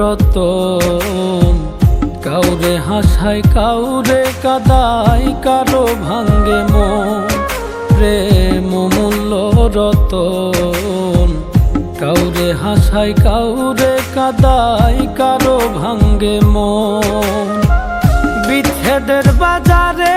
রতন। কাউরে হাসায়, কাউরে কাদায়, কারও ভাঙ্গে মন। প্রেম মূল্য রতন। কাউরে হাসায়, কাউরে কাদাই কারও ভাঙ্গে মন। বিচ্ছেদের বাজারে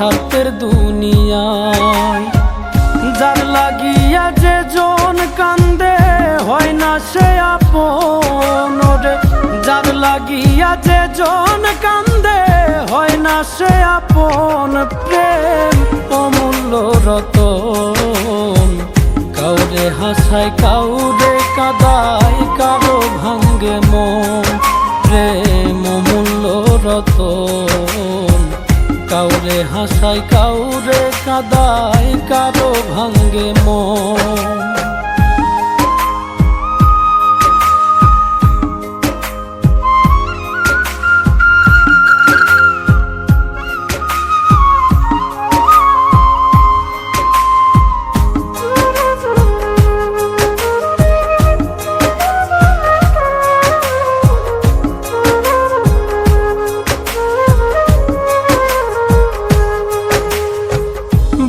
স্বার্থের দুনিয়ায়। যার লাগিয়া যে জন কান্দে, হয় না সে আপন যার লাগিয়া যে জন কান্দে, হয় না সে আপন প্রেম। অমূল্য রতন, কাউরে হাসায়, কাউরে কাদাই কারও ভাঙ্গে মন। প্রেম মূল্য রতন। কাউরে হাসায় কাউরে কাদাই কারও ভাঙ্গে মন।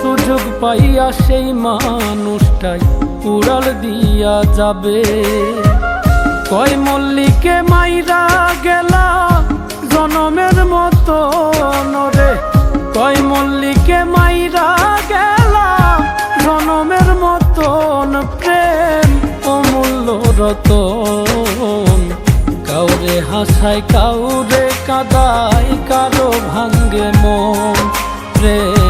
সুযোগ পাইয়া সেই মানুষটাই উড়াল দিয়া যাবে। কয় মল্লিকে মাইরা গেলা জনমের মতো নরে। কয় মল্লিকে মাইরা গেলা জনমের মতন প্রেম অমূল্য রতন। কাউরে হাসায়, কাউরে কাদাই কারও ভাঙ্গে মন প্রেম।